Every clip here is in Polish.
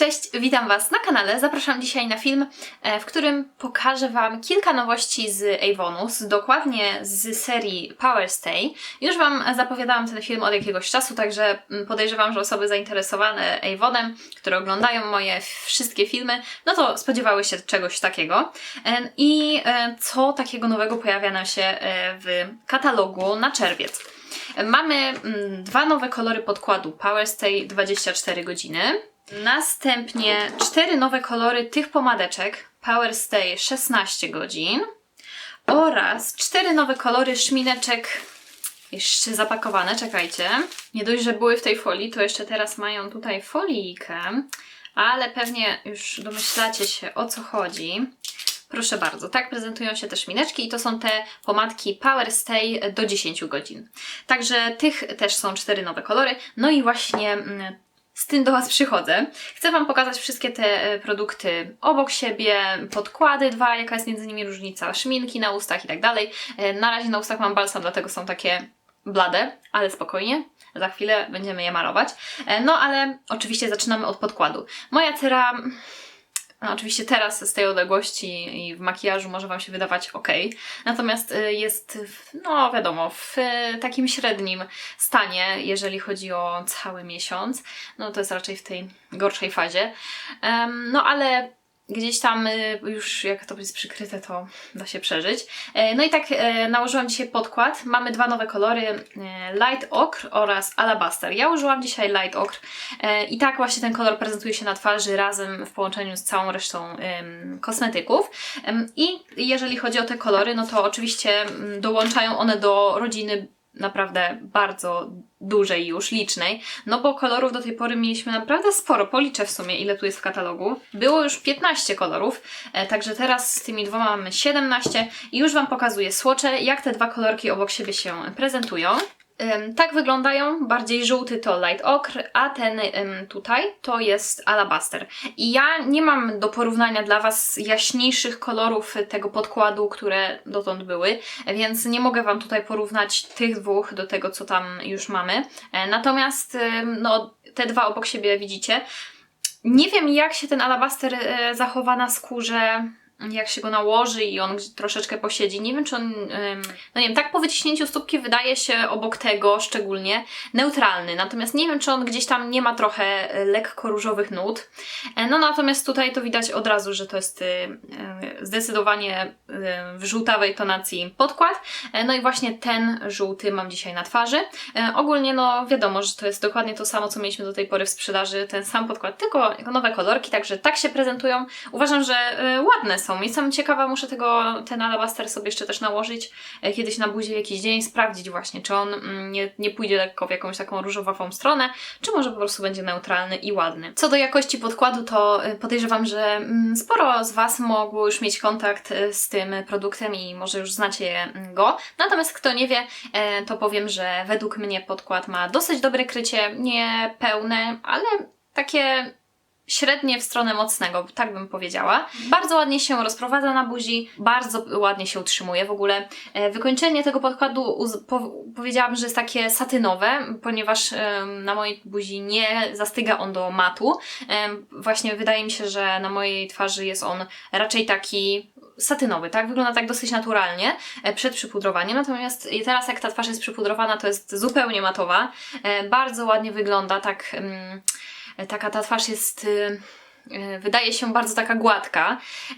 Cześć, witam Was na kanale. Zapraszam dzisiaj na film, e, w którym pokażę Wam kilka nowości z Avonu, z, dokładnie z serii Power Stay. Już Wam zapowiadałam ten film od jakiegoś czasu, także mm, podejrzewam, że osoby zainteresowane Avonem, które oglądają moje wszystkie filmy, no to spodziewały się czegoś takiego. E, I e, co takiego nowego pojawia nam się w katalogu na czerwiec. Mamy mm, dwa nowe kolory podkładu Power Stay 24 godziny. Następnie cztery nowe kolory tych pomadeczek Power Stay 16 godzin oraz cztery nowe kolory szmineczek jeszcze zapakowane, czekajcie. Nie dość, że były w tej folii, to jeszcze teraz mają tutaj folijkę, ale pewnie już domyślacie się o co chodzi. Proszę bardzo, tak prezentują się te szmineczki i to są te pomadki Power Stay do 10 godzin. Także tych też są cztery nowe kolory. No i właśnie mm, z tym do Was przychodzę. Chcę Wam pokazać wszystkie te e, produkty obok siebie, podkłady dwa, jaka jest między nimi różnica, szminki na ustach i tak dalej. E, Na razie na ustach mam balsam, dlatego są takie blade, ale spokojnie. Za chwilę będziemy je malować. E, No ale oczywiście zaczynamy od podkładu. Moja cera no, oczywiście teraz z tej odległości i w makijażu może Wam się wydawać ok, natomiast y, jest, no wiadomo, w y, takim średnim stanie, jeżeli chodzi o cały miesiąc. No to jest raczej w tej gorszej fazie. No ale gdzieś tam y, już jak to jest przykryte, to da się przeżyć. E, No i tak e, nałożyłam dzisiaj podkład. Mamy dwa nowe kolory, e, Light Ochre oraz Alabaster. Ja użyłam dzisiaj Light e, i tak właśnie ten kolor prezentuje się na twarzy razem w połączeniu z całą resztą kosmetyków. I jeżeli chodzi o te kolory, no to oczywiście mm, dołączają one do rodziny naprawdę bardzo dużej już, licznej, no bo kolorów do tej pory mieliśmy naprawdę sporo, policzę w sumie ile tu jest w katalogu. Było już 15 kolorów, e, także teraz z tymi dwoma mamy 17 i już Wam pokazuję słocze, jak te dwa kolorki obok siebie się prezentują. Tak wyglądają, bardziej żółty to Light Ochre, a ten tutaj to jest Alabaster. I ja nie mam do porównania dla Was jaśniejszych kolorów tego podkładu, które dotąd były, więc nie mogę Wam tutaj porównać tych dwóch do tego, co tam już mamy. E, Natomiast no, te dwa obok siebie widzicie. Nie wiem, jak się ten alabaster e, zachowa na skórze, jak się go nałoży i on troszeczkę posiedzi. Nie wiem, czy on, no nie wiem, tak po wyciśnięciu stópki wydaje się obok tego szczególnie neutralny. Natomiast nie wiem, czy on gdzieś tam nie ma trochę e, lekko różowych nut. E, No natomiast tutaj to widać od razu, że to jest y, zdecydowanie y, w żółtawej tonacji podkład. E, No i właśnie ten żółty mam dzisiaj na twarzy. E, Ogólnie no wiadomo, że to jest dokładnie to samo, co mieliśmy do tej pory w sprzedaży, ten sam podkład, tylko nowe kolorki, także tak się prezentują. Uważam, że e, ładne są. Jestem ciekawa, muszę tego, ten alabaster sobie jeszcze też nałożyć kiedyś na buzie jakiś dzień, sprawdzić właśnie, czy on mm, nie, nie pójdzie lekko w jakąś taką różowawą stronę, czy może po prostu będzie neutralny i ładny. Co do jakości podkładu, to podejrzewam, że mm, sporo z Was mogło już mieć kontakt e, z tym produktem i może już znacie mm, go. Natomiast kto nie wie, e, to powiem, że według mnie podkład ma dosyć dobre krycie, nie pełne, ale takie średnie w stronę mocnego, tak bym powiedziała. Bardzo ładnie się rozprowadza na buzi, bardzo ładnie się utrzymuje w ogóle. E, Wykończenie tego podkładu po- powiedziałabym, że jest takie satynowe, ponieważ na mojej buzi nie zastyga on do matu. Właśnie wydaje mi się, że na mojej twarzy jest on raczej taki satynowy, tak? Wygląda tak dosyć naturalnie e, przed przypudrowaniem, natomiast teraz jak ta twarz jest przypudrowana, to jest zupełnie matowa. E, Bardzo ładnie wygląda, tak... taka ta twarz jest. y, y, Wydaje się bardzo taka gładka. Y,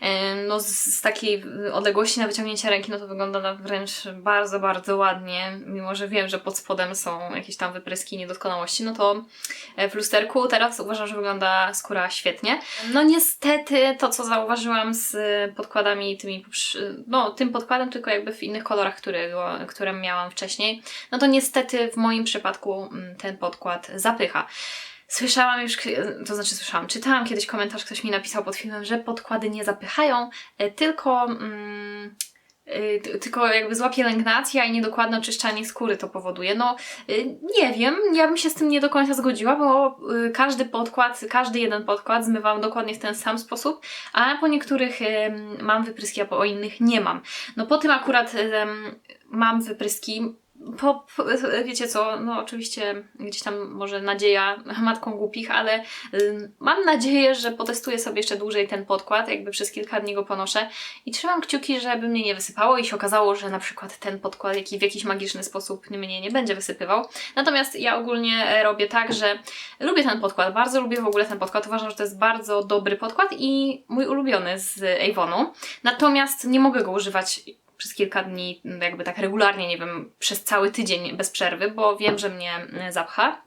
No, z, takiej y, odległości na wyciągnięcie ręki, no to wygląda na wręcz bardzo, bardzo ładnie. Mimo, że wiem, że pod spodem są jakieś tam wypryski niedoskonałości, no to e, w lusterku teraz uważam, że wygląda skóra świetnie. No niestety to, co zauważyłam z podkładami tymi, no tym podkładem, tylko jakby w innych kolorach, którego, które miałam wcześniej, no to niestety w moim przypadku mm, ten podkład zapycha. Słyszałam już, to znaczy słyszałam, czytałam kiedyś komentarz, ktoś mi napisał pod filmem, że podkłady nie zapychają, e, tylko, mm, t- tylko jakby zła pielęgnacja i niedokładne oczyszczanie skóry to powoduje. No y, nie wiem, ja bym się z tym nie do końca zgodziła, bo każdy podkład, każdy jeden podkład zmywam dokładnie w ten sam sposób, a po niektórych mam wypryski, a po innych nie mam. No po tym akurat mam wypryski po, po, wiecie co, no oczywiście gdzieś tam może nadzieja matką głupich, ale mam nadzieję, że potestuję sobie jeszcze dłużej ten podkład, jakby przez kilka dni go ponoszę i trzymam kciuki, żeby mnie nie wysypało i się okazało, że na przykład ten podkład jaki w jakiś magiczny sposób mnie nie będzie wysypywał. Natomiast ja ogólnie robię tak, że lubię ten podkład, bardzo lubię w ogóle ten podkład, uważam, że to jest bardzo dobry podkład i mój ulubiony z Avonu. Natomiast nie mogę go używać przez kilka dni, jakby tak regularnie, nie wiem, przez cały tydzień bez przerwy, bo wiem, że mnie e, zapcha.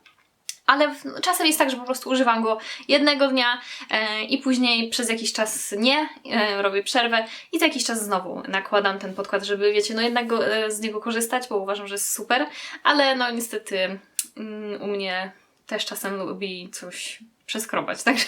Ale w- czasem jest tak, że po prostu używam go jednego dnia e, i później przez jakiś czas nie, e, robię przerwę i za jakiś czas znowu nakładam ten podkład, żeby wiecie, no jednak go, e, z niego korzystać, bo uważam, że jest super, ale no niestety mm, u mnie też czasem lubi coś przeskrobać, także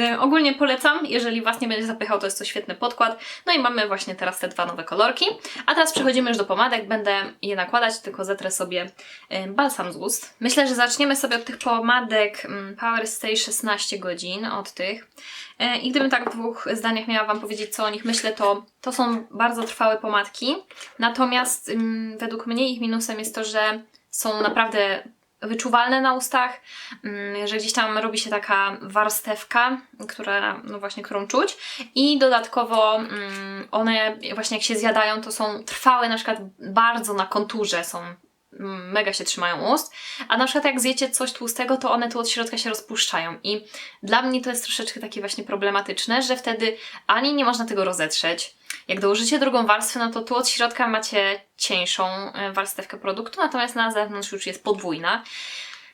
e, ogólnie polecam, jeżeli Was nie będzie zapychał, to jest to świetny podkład. No i mamy właśnie teraz te dwa nowe kolorki. A teraz przechodzimy już do pomadek, będę je nakładać, tylko zetrę sobie e, balsam z ust. Myślę, że zaczniemy sobie od tych pomadek mm, Power Stay 16 godzin, od tych. E, I gdybym tak w dwóch zdaniach miała Wam powiedzieć, co o nich myślę, to to są bardzo trwałe pomadki, natomiast mm, według mnie ich minusem jest to, że są naprawdę wyczuwalne na ustach, mm, że gdzieś tam robi się taka warstewka, która, no właśnie, którą czuć. I dodatkowo mm, one właśnie jak się zjadają, to są trwałe, na przykład bardzo na konturze są mega się trzymają ust, a na przykład jak zjecie coś tłustego, to one tu od środka się rozpuszczają. I dla mnie to jest troszeczkę takie właśnie problematyczne, że wtedy ani nie można tego rozetrzeć, jak dołożycie drugą warstwę, no to tu od środka macie cieńszą e, warstewkę produktu, natomiast na zewnątrz już jest podwójna.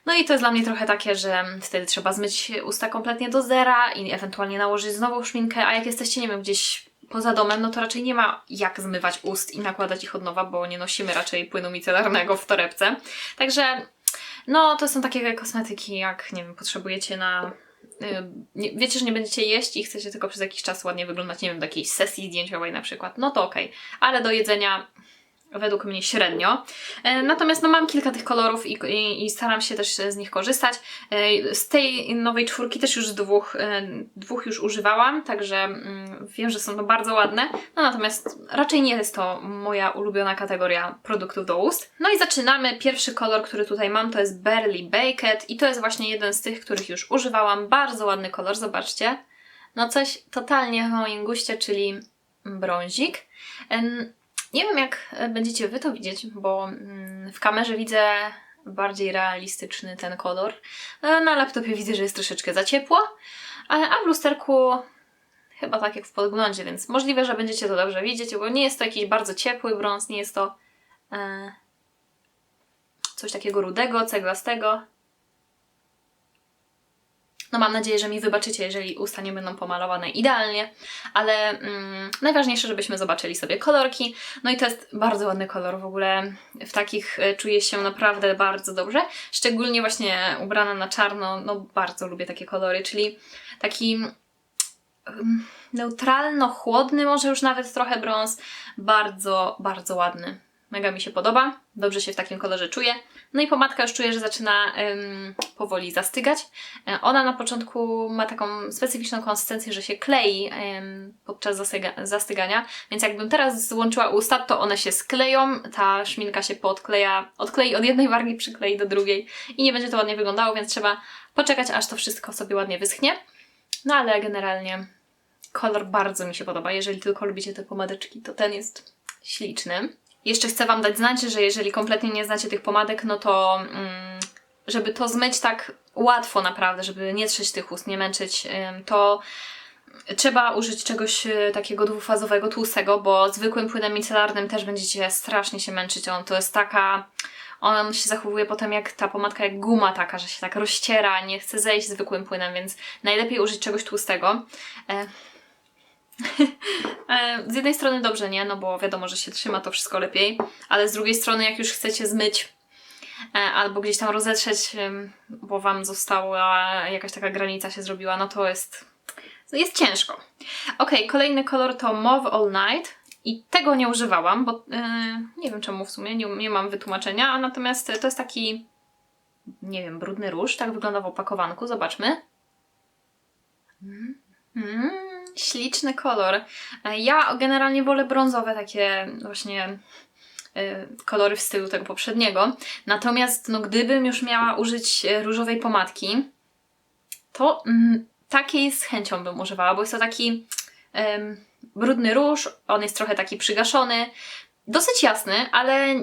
No i to jest dla mnie trochę takie, że wtedy trzeba zmyć usta kompletnie do zera i ewentualnie nałożyć znowu szminkę, a jak jesteście, nie wiem, gdzieś poza domem, no to raczej nie ma jak zmywać ust i nakładać ich od nowa, bo nie nosimy raczej płynu micelarnego w torebce. Także no, to są takie kosmetyki, jak nie wiem, potrzebujecie na. y, Wiecie, że nie będziecie jeść i chcecie tylko przez jakiś czas ładnie wyglądać, nie wiem, do jakiejś sesji zdjęciowej na przykład, no to okej. Ale do jedzenia według mnie średnio. E, Natomiast no, mam kilka tych kolorów i, i, i staram się też z nich korzystać. E, Z tej nowej czwórki też już dwóch, e, dwóch już używałam, także mm, wiem, że są to bardzo ładne. No natomiast raczej nie jest to moja ulubiona kategoria produktów do ust. No i zaczynamy. Pierwszy kolor, który tutaj mam, to jest Barely Baked i to jest właśnie jeden z tych, których już używałam. Bardzo ładny kolor, zobaczcie. No coś totalnie w moim guście, czyli brązik. Nie wiem, jak e, będziecie Wy to widzieć, bo mm, w kamerze widzę bardziej realistyczny ten kolor. E, Na laptopie widzę, że jest troszeczkę za ciepło, a w lusterku chyba tak jak w podglądzie, więc możliwe, że będziecie to dobrze widzieć, bo nie jest to jakiś bardzo ciepły brąz, nie jest to e, coś takiego rudego, ceglastego. No mam nadzieję, że mi wybaczycie, jeżeli usta nie będą pomalowane idealnie, ale mm, najważniejsze, żebyśmy zobaczyli sobie kolorki. No i to jest bardzo ładny kolor w ogóle. W takich e, czuję się naprawdę bardzo dobrze. Szczególnie właśnie ubrana na czarno, no bardzo lubię takie kolory, czyli taki neutralno-chłodny, może już nawet trochę brąz. Bardzo, bardzo ładny. Mega mi się podoba, dobrze się w takim kolorze czuję. No i pomadka już czuję, że zaczyna ym, powoli zastygać. E, Ona na początku ma taką specyficzną konsystencję, że się klei ym, podczas zastyga zastygania, więc jakbym teraz złączyła usta, to one się skleją, ta szminka się podkleja, odklei od jednej wargi, przyklei do drugiej i nie będzie to ładnie wyglądało, więc trzeba poczekać, aż to wszystko sobie ładnie wyschnie. No ale generalnie kolor bardzo mi się podoba. Jeżeli tylko lubicie te pomadeczki, to ten jest śliczny. Jeszcze chcę Wam dać znać, że jeżeli kompletnie nie znacie tych pomadek, no to mm, żeby to zmyć tak łatwo naprawdę, żeby nie trzeć tych ust, nie męczyć, to trzeba użyć czegoś y, takiego dwufazowego, tłustego, bo zwykłym płynem micelarnym też będziecie strasznie się męczyć. On to jest taka... On się zachowuje potem jak ta pomadka, jak guma taka, że się tak rozciera, nie chce zejść zwykłym płynem, więc najlepiej użyć czegoś tłustego. E, Z jednej strony dobrze, nie? No bo wiadomo, że się trzyma to wszystko lepiej, ale z drugiej strony, jak już chcecie zmyć e, albo gdzieś tam rozetrzeć, bo Wam została jakaś taka granica się zrobiła, no to jest, jest ciężko. Ok, kolejny kolor to Mauve All Night i tego nie używałam, bo e, nie wiem czemu w sumie, nie, nie mam wytłumaczenia, natomiast to jest taki, nie wiem, brudny róż, tak wygląda w opakowanku, zobaczmy. Mm, śliczny kolor. E, Ja generalnie wolę brązowe takie właśnie y, kolory w stylu tego poprzedniego. Natomiast no, gdybym już miała użyć e, różowej pomadki, to mm, takiej z chęcią bym używała, bo jest to taki brudny róż, on jest trochę taki przygaszony, dosyć jasny, ale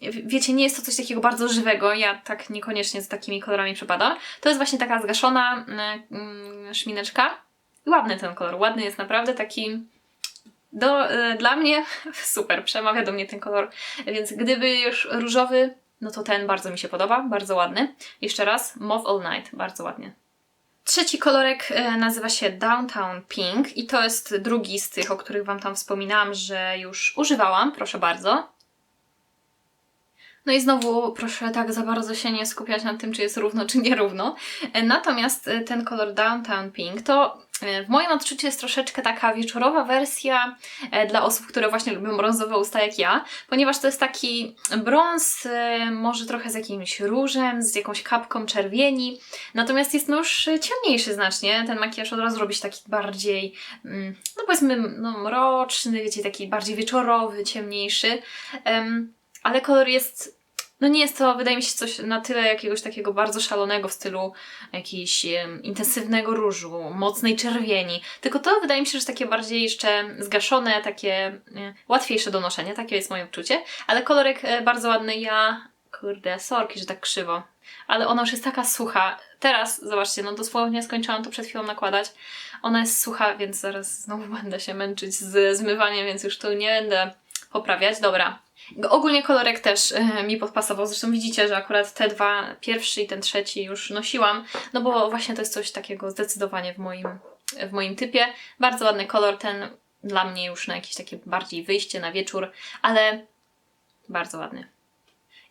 wiecie, nie jest to coś takiego bardzo żywego, ja tak niekoniecznie z takimi kolorami przepadam. To jest właśnie taka zgaszona mm, mm, szmineczka. Ładny ten kolor, ładny jest naprawdę taki do, e, dla mnie super, przemawia do mnie ten kolor, więc gdyby już różowy, no to ten bardzo mi się podoba, bardzo ładny. Jeszcze raz, Mauve All Night, bardzo ładnie. Trzeci kolorek e, nazywa się Downtown Pink i to jest drugi z tych, o których Wam tam wspominałam, że już używałam, proszę bardzo. No i znowu proszę tak za bardzo się nie skupiać na tym, czy jest równo, czy nierówno. Natomiast e, ten kolor Downtown Pink to w moim odczuciu jest troszeczkę taka wieczorowa wersja e, dla osób, które właśnie lubią brązowe usta jak ja, ponieważ to jest taki brąz, e, może trochę z jakimś różem, z jakąś kapką czerwieni, natomiast jest no już ciemniejszy znacznie. Ten makijaż od razu robi się taki bardziej, mm, no powiedzmy, no mroczny, wiecie, taki bardziej wieczorowy, ciemniejszy. Em, ale kolor jest no nie jest to, wydaje mi się, coś na tyle jakiegoś takiego bardzo szalonego w stylu jakiegoś em, intensywnego różu, mocnej czerwieni. Tylko to wydaje mi się, że takie bardziej jeszcze zgaszone, takie e, łatwiejsze do noszenia, takie jest moje odczucie. Ale kolorek e, bardzo ładny, ja... Kurde, sorki, że tak krzywo. Ale ona już jest taka sucha. Teraz, zobaczcie, no dosłownie skończyłam to przed chwilą nakładać. Ona jest sucha, więc zaraz znowu będę się męczyć z zmywaniem, więc już tu nie będę poprawiać. Dobra, Ogólnie kolorek też e, mi podpasował, zresztą widzicie, że akurat te dwa, pierwszy i ten trzeci już nosiłam, no bo właśnie to jest coś takiego zdecydowanie w moim, w moim typie. Bardzo ładny kolor, ten dla mnie już na jakieś takie bardziej wyjście na wieczór, ale bardzo ładny.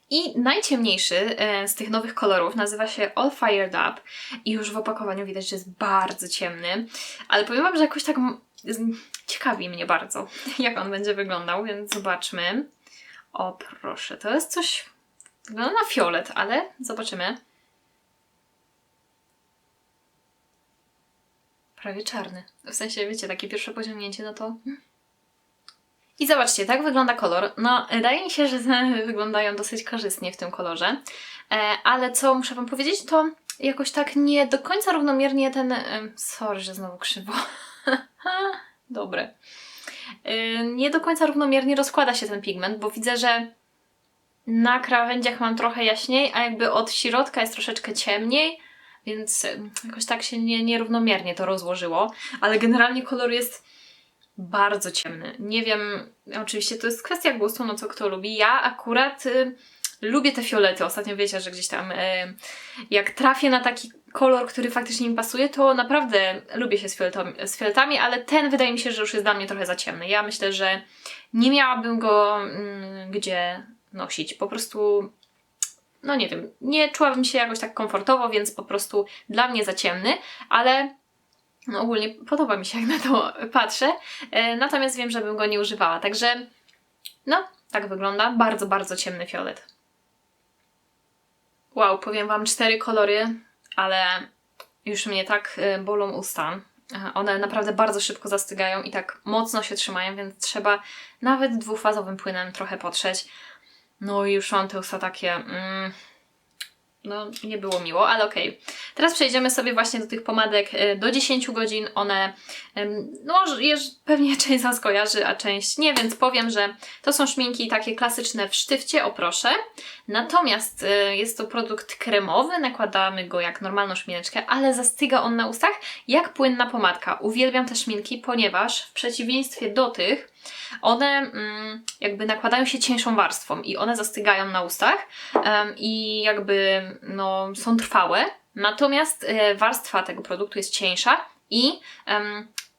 I najciemniejszy e, z tych nowych kolorów nazywa się All Fired Up i już w opakowaniu widać, że jest bardzo ciemny, ale powiem Wam, że jakoś tak ciekawi mnie bardzo, jak on będzie wyglądał, więc zobaczmy. O proszę, to jest coś. Wygląda na fiolet, ale zobaczymy. Prawie czarny. W sensie, wiecie, takie pierwsze poziągnięcie, no to. I zobaczcie, tak wygląda kolor. No, wydaje mi się, że wyglądają dosyć korzystnie w tym kolorze. E, ale co muszę Wam powiedzieć, to jakoś tak nie do końca równomiernie ten. em, Sorry, że znowu krzywo. Dobre. Nie do końca równomiernie rozkłada się ten pigment, bo widzę, że na krawędziach mam trochę jaśniej, a jakby od środka jest troszeczkę ciemniej, więc jakoś tak się nie, nierównomiernie to rozłożyło, ale generalnie kolor jest bardzo ciemny. Nie wiem, oczywiście to jest kwestia gustu, no co kto lubi. Ja akurat lubię te fiolety. Ostatnio wiecie, że gdzieś tam y, jak trafię na taki kolor, który faktycznie mi pasuje, to naprawdę lubię się z fioletami, z fioletami, ale ten wydaje mi się, że już jest dla mnie trochę za ciemny. Ja myślę, że nie miałabym go mm, gdzie nosić. Po prostu, no nie wiem, nie czułabym się jakoś tak komfortowo, więc po prostu dla mnie za ciemny, ale no ogólnie podoba mi się, jak na to patrzę. E, natomiast wiem, że bym go nie używała. Także, no, tak wygląda. Bardzo, bardzo ciemny fiolet. Wow, powiem Wam cztery kolory, ale już mnie tak y, bolą usta. One naprawdę bardzo szybko zastygają i tak mocno się trzymają, więc trzeba nawet dwufazowym płynem trochę potrzeć. No i już mam te usta takie. Mm, no, nie było miło, ale okej. Teraz przejdziemy sobie właśnie do tych pomadek e, do 10 godzin. One, no, pewnie część z Was kojarzy, a część nie, więc powiem, że to są szminki takie klasyczne w sztywcie, o proszę. Natomiast e, jest to produkt kremowy, nakładamy go jak normalną szmineczkę, ale zastyga on na ustach jak płynna pomadka. Uwielbiam te szminki, ponieważ w przeciwieństwie do tych, one mm, jakby nakładają się cieńszą warstwą i one zastygają na ustach i jakby no, są trwałe. Natomiast e, warstwa tego produktu jest cieńsza i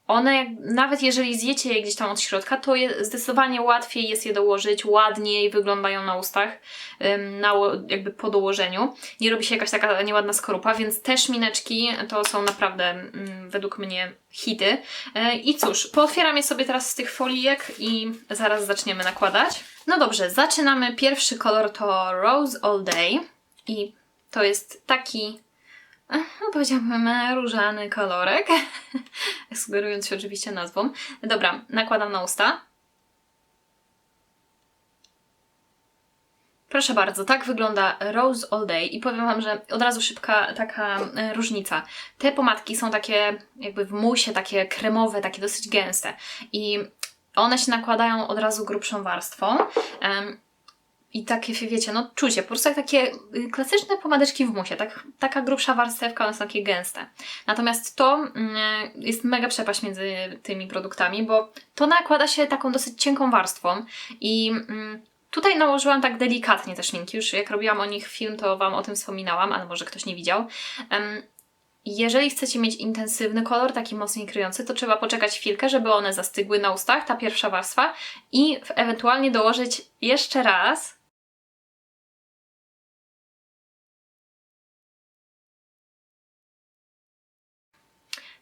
one, nawet jeżeli zjecie je gdzieś tam od środka, to je, zdecydowanie łatwiej jest je dołożyć, ładniej wyglądają na ustach, na, jakby po dołożeniu. Nie robi się jakaś taka nieładna skorupa, więc te szmineczki to są naprawdę według mnie hity. E, I cóż, pootwieram je sobie teraz z tych folijek i zaraz zaczniemy nakładać. No dobrze, zaczynamy. Pierwszy kolor to Rose All Day i to jest taki, powiedziałabym, e, różany kolorek, sugerując się oczywiście nazwą. Dobra, nakładam na usta. Proszę bardzo, tak wygląda Rose All Day i powiem Wam, że od razu szybka taka e, różnica. Te pomadki są takie jakby w musie, takie kremowe, takie dosyć gęste i one się nakładają od razu grubszą warstwą. I takie, wiecie, no czucie, po prostu jak takie y, klasyczne pomadeczki w musie, tak, taka grubsza warstewka, one są takie gęste. Natomiast to mm, jest mega przepaść między tymi produktami, bo to nakłada się taką dosyć cienką warstwą i mm, tutaj nałożyłam tak delikatnie te szminki. Już jak robiłam o nich film, to Wam o tym wspominałam, ale może ktoś nie widział. Jeżeli chcecie mieć intensywny kolor, taki mocniej kryjący, to trzeba poczekać chwilkę, żeby one zastygły na ustach, ta pierwsza warstwa, i ewentualnie dołożyć jeszcze raz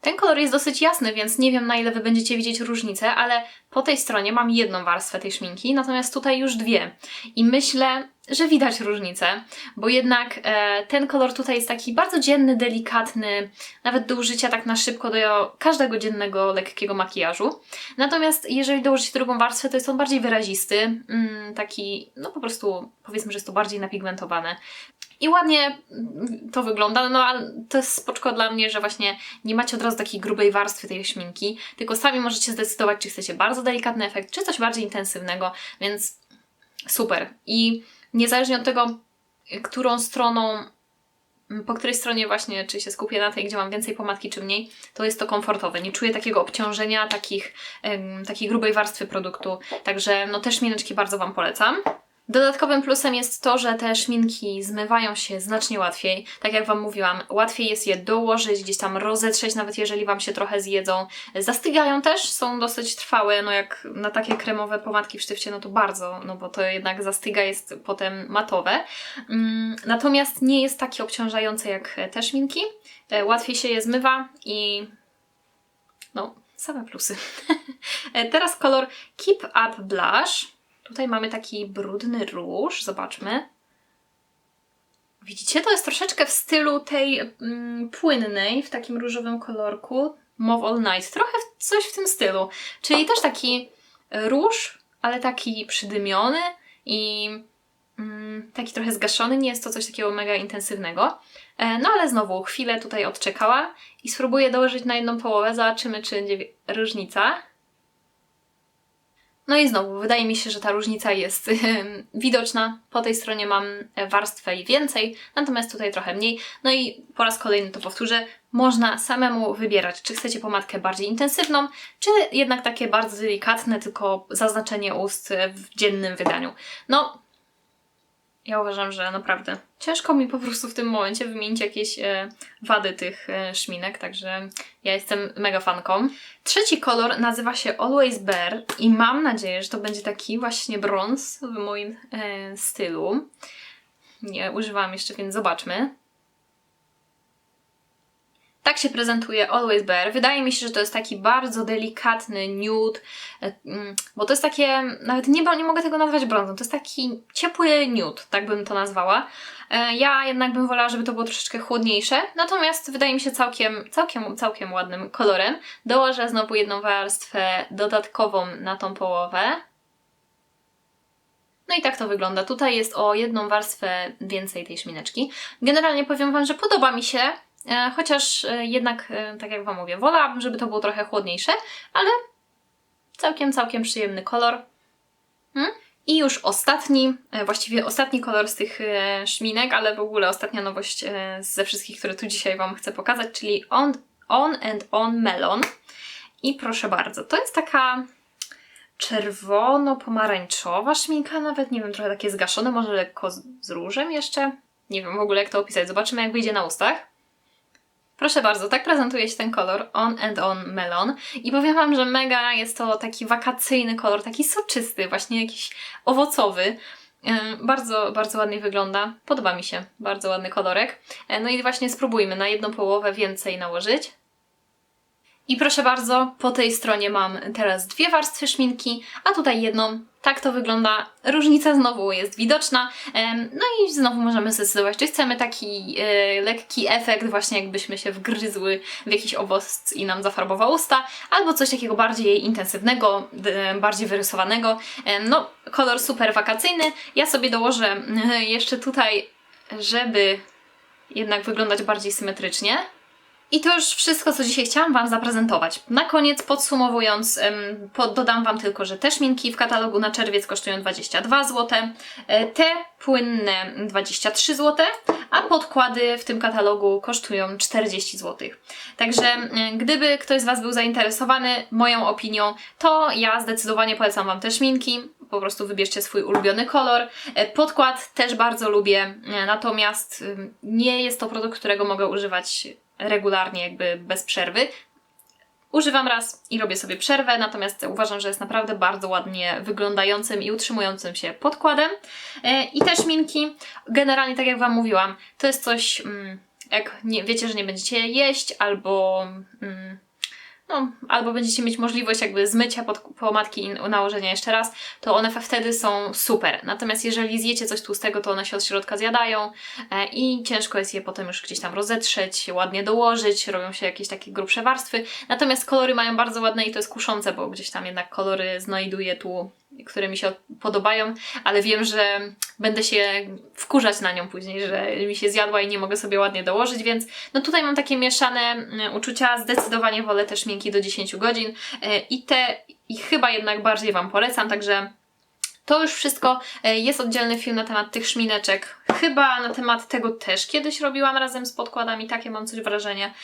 Ten kolor jest dosyć jasny, więc nie wiem na ile Wy będziecie widzieć różnicę, ale po tej stronie mam jedną warstwę tej szminki, natomiast tutaj już dwie. I myślę, że widać różnicę, bo jednak e, ten kolor tutaj jest taki bardzo dzienny, delikatny, nawet do użycia tak na szybko do każdego dziennego, lekkiego makijażu. Natomiast jeżeli dołożycie drugą warstwę, to jest on bardziej wyrazisty, mm, taki, no po prostu powiedzmy, że jest to bardziej napigmentowane. I ładnie to wygląda, no ale to jest spoczko dla mnie, że właśnie nie macie od razu takiej grubej warstwy tej szminki, tylko sami możecie zdecydować, czy chcecie bardzo delikatny efekt, czy coś bardziej intensywnego, więc super. I niezależnie od tego, którą stroną, po której stronie właśnie, czy się skupię na tej, gdzie mam więcej pomadki, czy mniej, to jest to komfortowe. Nie czuję takiego obciążenia, takich, em, takiej grubej warstwy produktu, także no te szmineczki bardzo Wam polecam. Dodatkowym plusem jest to, że te szminki zmywają się znacznie łatwiej. Tak jak Wam mówiłam, łatwiej jest je dołożyć, gdzieś tam rozetrzeć, nawet jeżeli Wam się trochę zjedzą. Zastygają też, są dosyć trwałe, no jak na takie kremowe pomadki w sztywcie, no to bardzo, no bo to jednak zastyga, jest potem matowe. Mm, Natomiast nie jest takie obciążające jak te szminki. E, Łatwiej się je zmywa i no, same plusy. E, Teraz kolor Keep Up Blush. Tutaj mamy taki brudny róż, zobaczmy. Widzicie, to jest troszeczkę w stylu tej mm, płynnej, w takim różowym kolorku. Mauve All Night. Trochę coś w tym stylu. Czyli też taki róż, ale taki przydymiony i mm, taki trochę zgaszony. Nie jest to coś takiego mega intensywnego. E, No ale znowu chwilę tutaj odczekała i spróbuję dołożyć na jedną połowę. Zobaczymy, czy będzie różnica. No i znowu, wydaje mi się, że ta różnica jest widoczna. Po tej stronie mam warstwę i więcej, natomiast tutaj trochę mniej. No i po raz kolejny to powtórzę, można samemu wybierać, czy chcecie pomadkę bardziej intensywną, czy jednak takie bardzo delikatne, tylko zaznaczenie ust w dziennym wydaniu. No, ja uważam, że naprawdę ciężko mi po prostu w tym momencie wymienić jakieś e, wady tych e, szminek, także ja jestem mega fanką. Trzeci kolor nazywa się Always Bare i mam nadzieję, że to będzie taki właśnie brąz w moim e, stylu. Nie używałam jeszcze, więc zobaczmy. Tak się prezentuje Always Bare. Wydaje mi się, że to jest taki bardzo delikatny nude, e, mm, bo to jest takie, nawet nie, nie mogę tego nazwać brązem, to jest taki ciepły nude, tak bym to nazwała. E, Ja jednak bym wolała, żeby to było troszeczkę chłodniejsze, natomiast wydaje mi się całkiem, całkiem, całkiem ładnym kolorem. Dołożę znowu jedną warstwę dodatkową na tą połowę. No i tak to wygląda. Tutaj jest o jedną warstwę więcej tej szmineczki. Generalnie powiem Wam, że podoba mi się, chociaż e, jednak, e, tak jak Wam mówię, wolałabym, żeby to było trochę chłodniejsze, ale całkiem, całkiem przyjemny kolor. Hmm? I już ostatni, e, właściwie ostatni kolor z tych e, szminek, ale w ogóle ostatnia nowość e, ze wszystkich, które tu dzisiaj Wam chcę pokazać, czyli On, on and On Melon. I proszę bardzo, to jest taka czerwono-pomarańczowa szminka, nawet nie wiem, trochę takie zgaszone, może lekko z, z różem jeszcze. Nie wiem w ogóle jak to opisać, zobaczymy jak wyjdzie na ustach. Proszę bardzo, tak prezentuje się ten kolor On and On Melon i powiem Wam, że mega jest to taki wakacyjny kolor, taki soczysty, właśnie jakiś owocowy. E, Bardzo, bardzo ładnie wygląda. Podoba mi się. Bardzo ładny kolorek. E, No i właśnie spróbujmy na jedną połowę więcej nałożyć. I proszę bardzo, po tej stronie mam teraz dwie warstwy szminki, a tutaj jedną. Tak to wygląda. Różnica znowu jest widoczna. No i znowu możemy zdecydować, czy chcemy taki e, lekki efekt, właśnie jakbyśmy się wgryzły w jakiś owoc i nam zafarbował usta, albo coś takiego bardziej intensywnego, bardziej wyrysowanego. No, kolor super wakacyjny. Ja sobie dołożę e, jeszcze tutaj, żeby jednak wyglądać bardziej symetrycznie. I to już wszystko, co dzisiaj chciałam Wam zaprezentować. Na koniec, podsumowując, dodam Wam tylko, że te szminki w katalogu na czerwiec kosztują 22 zł, e, te płynne 23 zł, a podkłady w tym katalogu kosztują 40 zł. Także e, gdyby ktoś z Was był zainteresowany moją opinią, to ja zdecydowanie polecam Wam te szminki. Po prostu wybierzcie swój ulubiony kolor. E, Podkład też bardzo lubię, natomiast nie jest to produkt, którego mogę używać regularnie, jakby bez przerwy. Używam raz i robię sobie przerwę, natomiast uważam, że jest naprawdę bardzo ładnie wyglądającym i utrzymującym się podkładem. E, I te szminki, generalnie tak jak Wam mówiłam, to jest coś, mm, jak nie, wiecie, że nie będziecie jeść albo... No, albo będziecie mieć możliwość jakby zmycia pod, pomadki i nałożenia jeszcze raz, to one wtedy są super. Natomiast jeżeli zjecie coś tłustego, to one się od środka zjadają e, i ciężko jest je potem już gdzieś tam rozetrzeć, ładnie dołożyć, robią się jakieś takie grubsze warstwy. Natomiast kolory mają bardzo ładne i to jest kuszące, bo gdzieś tam jednak kolory znajduję tu, które mi się podobają, ale wiem, że będę się wkurzać na nią później, że mi się zjadła i nie mogę sobie ładnie dołożyć, więc no tutaj mam takie mieszane mm, uczucia. Zdecydowanie wolę te szminki do 10 godzin e, i te i chyba jednak bardziej Wam polecam, także to już wszystko. E, Jest oddzielny film na temat tych szmineczek. Chyba na temat tego też kiedyś robiłam razem z podkładami, takie mam coś wrażenie.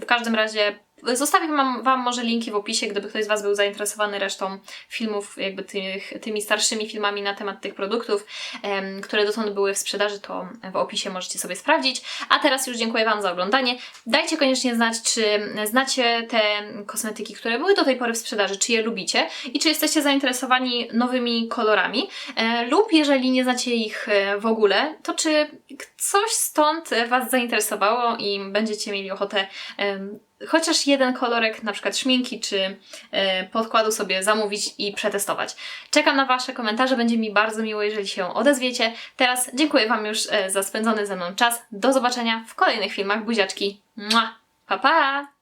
W każdym razie zostawię wam, wam może linki w opisie, gdyby ktoś z Was był zainteresowany resztą filmów, jakby tych, tymi starszymi filmami na temat tych produktów, em, które dotąd były w sprzedaży, to w opisie możecie sobie sprawdzić. A teraz już dziękuję Wam za oglądanie. Dajcie koniecznie znać, czy znacie te kosmetyki, które były do tej pory w sprzedaży, czy je lubicie i czy jesteście zainteresowani nowymi kolorami, e, lub jeżeli nie znacie ich e, w ogóle, to czy coś stąd Was zainteresowało i będziecie mieli ochotę chociaż jeden kolorek, na przykład szminki czy e, podkładu sobie zamówić i przetestować. Czekam na Wasze komentarze, będzie mi bardzo miło, jeżeli się odezwiecie. Teraz dziękuję Wam już e, za spędzony ze mną czas. Do zobaczenia w kolejnych filmach. Buziaczki. Mua. Pa, pa!